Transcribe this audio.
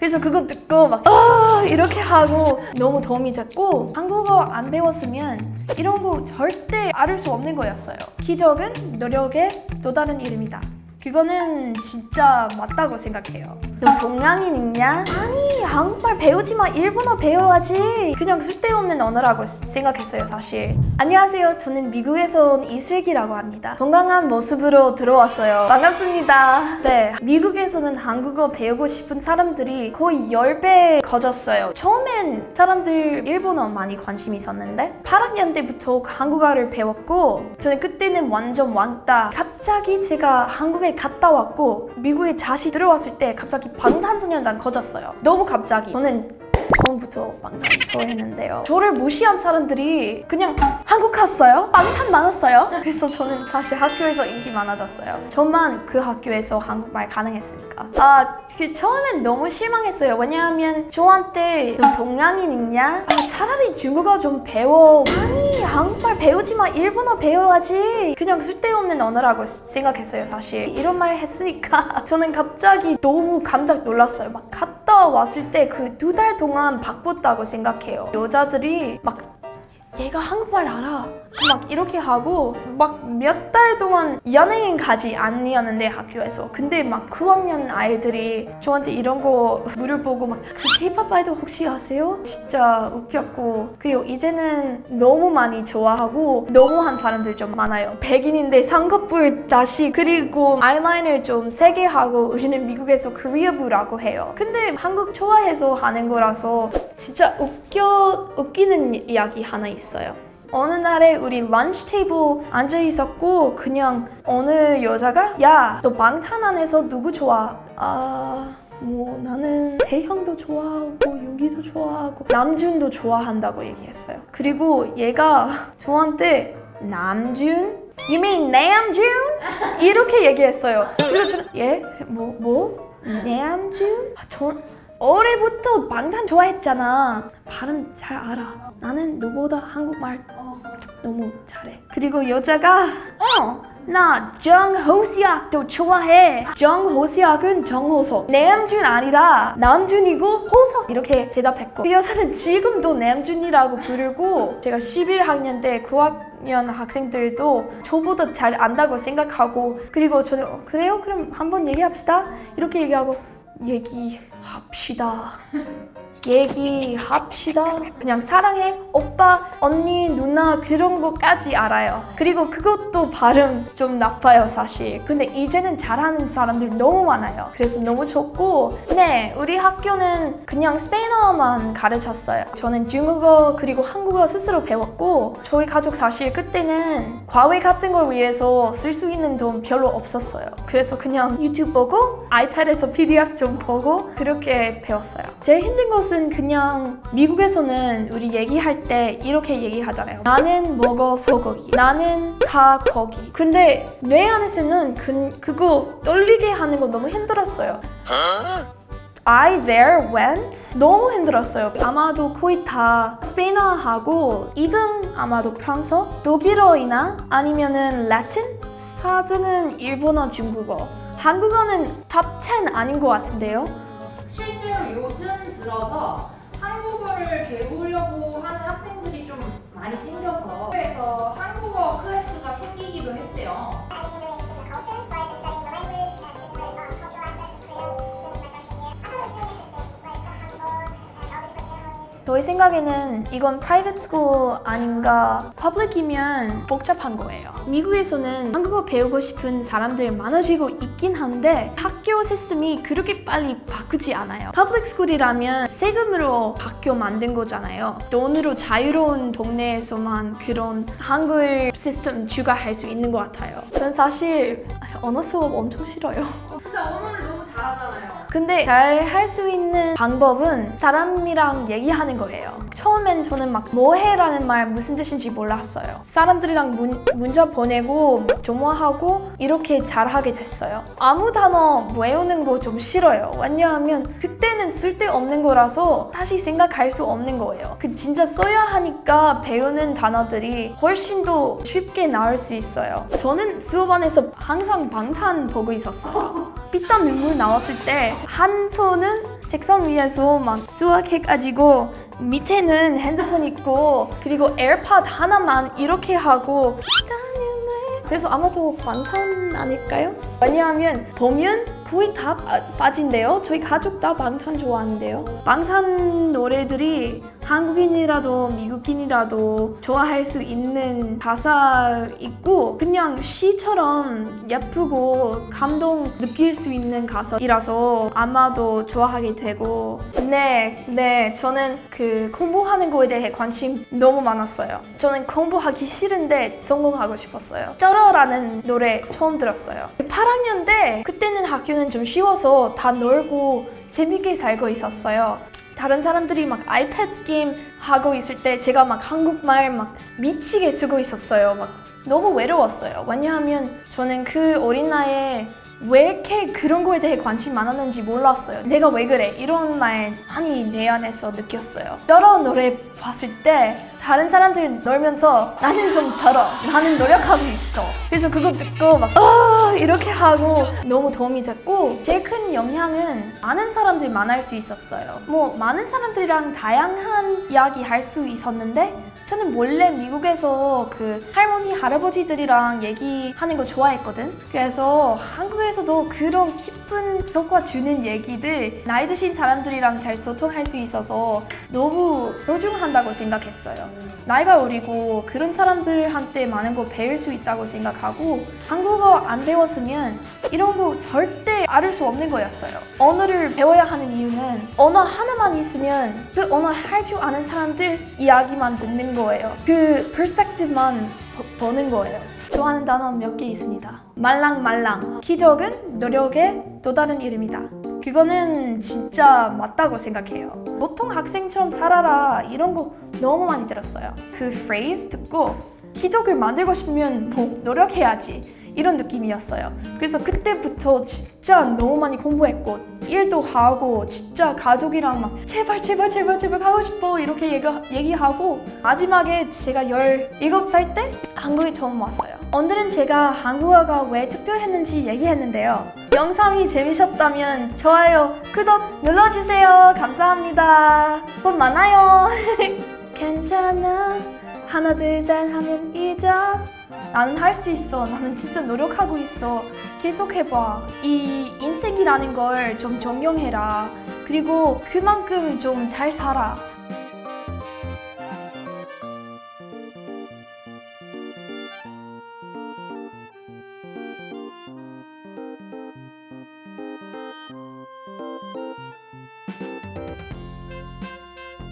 그래서 그거 듣고 막 아, 이렇게 하고 너무 도움이 됐고 한국어 안 배웠으면 이런 거 절대 알을 수 없는 거였어요. 기적은 노력의 또 다른 이름이다. 그거는 진짜 맞다고 생각해요. 너 동양인이냐? 아니 한국말 배우지 마 일본어 배워야지. 그냥 쓸데없는 언어라고 생각했어요 사실. 안녕하세요. 저는 미국에서 온 이슬기라고 합니다. 건강한 모습으로 들어왔어요. 반갑습니다. 네, 미국에서는 한국어 배우고 싶은 사람들이 거의 10배 커졌어요. 처음엔 사람들 일본어 많이 관심이 있었는데 8학년 때부터 한국어를 배웠고 저는 그때는 완전 왕따. 갑자기 제가 한국에 갔다 왔고 미국에 다시 들어왔을 때 갑자기 방탄소년단 커졌어요. 너무 갑 자기. 저는 처음부터 방탄 좋아했는데요. 저를 무시한 사람들이 그냥 한국 갔어요? 방탄 많았어요? 그래서 저는 사실 학교에서 인기 많아졌어요. 저만 그 학교에서 한국말 가능했으니까. 아, 그 처음엔 너무 실망했어요. 왜냐하면 저한테 너 동양인이냐? 아, 차라리 중국어 좀 배워. 아니, 한국말 배우지 마. 일본어 배워야지. 그냥 쓸데없는 언어라고 생각했어요, 사실. 이런 말 했으니까 저는 갑자기 너무 깜짝 놀랐어요. 막 왔을 때 그 두 달 동안 바꿨다고 생각해요. 여자들이 막 얘가 한국말 알아. 막 이렇게 하고 막 몇 달 동안 연예인 가지 아니었는데 학교에서. 근데 막 9학년 아이들이 저한테 이런 거 물어보고 막그 K-pop 아이돌 혹시 아세요? 진짜 웃겼고. 그리고 이제는 너무 많이 좋아하고 너무한 사람들 좀 많아요. 백인인데 쌍꺼풀 다시 그리고 아이라인을 좀 세게 하고 우리는 미국에서 코리아부라고 해요. 근데 한국 좋아해서 하는 거라서 진짜 웃겨 웃기는 이야기 하나 있어 요 어느 날에 우리 런치 테이블 앉아 있었고 그냥 어느 여자가 야 너 방탄 안에서 누구 좋아? 아... 뭐 나는 태형도 좋아하고 윤기도 좋아하고 남준도 좋아한다고 얘기했어요. 그리고 얘가 저한테 남준? You mean 남준? 이렇게 얘기했어요. 그리고 저는 예? 뭐? 뭐? 남준? 아, 전 올해부터 방탄 좋아했잖아. 발음 잘 알아. 나는 너보다 한국말 너무 잘해. 그리고 여자가 어, 나 정호시학도 좋아해. 정호시학은 정호석. 남준 아니라 남준이고 호석 이렇게 대답했고 그 여자는 지금도 남준이라고 부르고 제가 11학년 때 9학년 학생들도 저보다 잘 안다고 생각하고 그리고 저는 어, 그래요? 그럼 한번 얘기합시다. 이렇게 얘기하고 얘기 합시다. 얘기합시다. 그냥 사랑해, 오빠, 언니, 누나 그런 거까지 알아요. 그리고 그것도 발음 좀 나빠요, 사실. 근데 이제는 잘하는 사람들 너무 많아요. 그래서 너무 좋고, 네, 우리 학교는 그냥 스페인어만 가르쳤어요. 저는 중국어 그리고 한국어 스스로 배웠고, 저희 가족 사실 그때는 과외 같은 걸 위해서 쓸 수 있는 돈 별로 없었어요. 그래서 그냥 유튜브 보고 아이패드에서 PDF 좀 보고 그렇게 배웠어요. 제일 힘든 것은 그냥 미국에서는 우리 얘기할 때 이렇게 얘기하잖아요. 나는 먹어 소고기. 나는 가 거기. 근데 뇌 안에서는 그, 그거 떨리게 하는 거 너무 힘들었어요. I there went 너무 힘들었어요. 아마도 거의 다 스페인어하고 2등 아마도 프랑스어, 독일어이나 아니면은 라틴, 4등은 일본어, 중국어. 한국어는 탑 10 아닌 것 같은데요. 실제로 요즘 들어서 저희 생각에는 이건 private school 아닌가 public이면 복잡한 거예요. 미국에서는 한국어 배우고 싶은 사람들 많아지고 있긴 한데 학교 시스템이 그렇게 빨리 바꾸지 않아요. public school이라면 세금으로 학교 만든 거잖아요. 돈으로 자유로운 동네에서만 그런 한글 시스템 추가할 수 있는 것 같아요. 전 사실 언어 수업 엄청 싫어요. 근데 언어를 너무 잘하잖아요. 근데 잘 할 수 있는 방법은 사람이랑 얘기하는 거예요. 처음엔 저는 막 뭐해라는 말 무슨 뜻인지 몰랐어요. 사람들이랑 문, 문자 보내고 막 전화하고 이렇게 잘하게 됐어요. 아무 단어 외우는 거 좀 싫어요. 왜냐하면 그때는 쓸데없는 거라서 다시 생각할 수 없는 거예요. 그 진짜 써야 하니까 배우는 단어들이 훨씬 더 쉽게 나올 수 있어요. 저는 수업 안에서 항상 방탄 보고 있었어요. 피땀 눈물 나왔을 때 한 손은 책상 위에서 막 수학해 가지고 밑에는 핸드폰 있고 그리고 에어팟 하나만 이렇게 하고 그래서 아마도 방탄 아닐까요? 왜냐하면 보면 거의 다 빠- 빠진대요. 저희 가족 다 방탄 좋아하는데요. 방탄 노래들이 한국인이라도 미국인이라도 좋아할 수 있는 가사 있고 그냥 시처럼 예쁘고 감동 느낄 수 있는 가사이라서 아마도 좋아하게 되고 네, 네 저는 그 공부하는 거에 대해 관심 너무 많았어요. 저는 공부하기 싫은데 성공하고 싶었어요. 쩔어라는 노래 처음 들었어요. 8학년 때 그때는 학교는 좀 쉬워서 다 놀고 재밌게 살고 있었어요. 다른 사람들이 막 아이패드 게임 하고 있을 때 제가 막 한국말 막 미치게 쓰고 있었어요. 막 너무 외로웠어요. 왜냐하면 저는 그 어린 나이에 왜 이렇게 그런 거에 대해 관심 많았는지 몰랐어요. 내가 왜 그래? 이런 말 많이 내 안에서 느꼈어요. 저러 노래 봤을 때 다른 사람들 놀면서 나는 좀 저러. 나는 노력하고 있어. 그래서 그거 듣고 막 아, 이렇게 하고 너무 도움이 됐고 제일 큰 영향은 많은 사람들 만날 수 있었어요. 뭐 많은 사람들이랑 다양한 이야기 할 수 있었는데 저는 원래 미국에서 그 할머니 할아버지들이랑 얘기하는 거 좋아했거든. 그래서 한국에 서도 그런 깊은 효과 주는 얘기들 나이 드신 사람들이랑 잘 소통할 수 있어서 너무 소중한다고 생각했어요. 나이가 어리고 그런 사람들한테 많은 거 배울 수 있다고 생각하고 한국어 안 배웠으면 이런 거 절대 알을 수 없는 거였어요. 언어를 배워야 하는 이유는 언어 하나만 있으면 그 언어 할 줄 아는 사람들 이야기만 듣는 거예요. 그 보- 보는 거예요. 좋아하는 단어 몇 개 있습니다. 말랑말랑. 기적은 노력의 또 다른 이름이다. 그거는 진짜 맞다고 생각해요. 보통 학생처럼 살아라 이런 거 너무 많이 들었어요. 그 phrase 듣고 기적을 만들고 싶으면 뭐 노력해야지 이런 느낌이었어요. 그래서 그때부터 진짜 너무 많이 공부했고 일도 하고 진짜 가족이랑 막 제발 제발 제발 제발 가고 싶어 이렇게 얘기, 얘기하고 마지막에 제가 17살 때 한국에 처음 왔어요. 오늘은 제가 한국어가 왜 특별했는지 얘기했는데요. 영상이 재미셨다면 좋아요, 구독 눌러주세요. 감사합니다. 곧 만나요. 괜찮아. 하나 둘 셋 하면 잊어. 나는 할 수 있어. 나는 진짜 노력하고 있어. 계속 해봐. 이 인생이라는 걸 좀 존경해라. 그리고 그만큼 좀 잘 살아.